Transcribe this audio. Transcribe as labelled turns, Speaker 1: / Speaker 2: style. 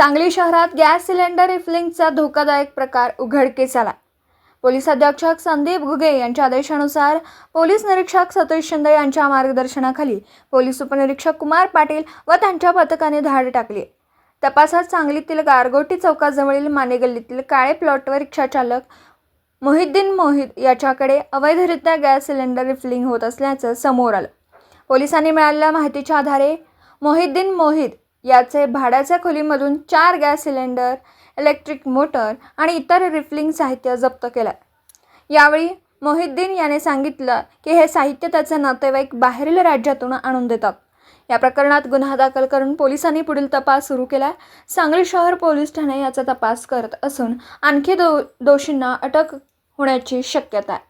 Speaker 1: सांगली शहरात gas cylinder रिफिलिंगचा धोकादायक प्रकार उघडकीस आला. पोलीस अधीक्षक संदीप घुगे यांच्या आदेशानुसार पोलीस निरीक्षक सतीश शिंदे यांच्या मार्गदर्शनाखाली पोलीस उपनिरीक्षक कुमार पाटील व त्यांच्या पथकाने धाड टाकली. तपासात सांगलीतील गारगोटी चौकाजवळील माने गल्लीतील काळे प्लॉटवर रिक्षाचालक मोहिद्दीन मोहित याच्याकडे अवैधरित्या गॅस सिलेंडर रिफिलिंग होत असल्याचं समोर आलं. पोलिसांनी मिळालेल्या माहितीच्या आधारे मोहिद्दीन मोहित याचे भाड्याच्या खोलीमधून चार गॅस सिलेंडर इलेक्ट्रिक मोटर आणि इतर रिफिलिंग साहित्य जप्त केलं. यावेळी मोहिद्दीन याने सांगितलं की हे साहित्य त्याचे नातेवाईक बाहेरील राज्यातून आणून देतात. या प्रकरणात गुन्हा दाखल करून पोलिसांनी पुढील तपास सुरू केला. सांगली शहर पोलीस ठाणे याचा तपास करत असून आणखी दो दोषींना अटक होण्याची शक्यता आहे.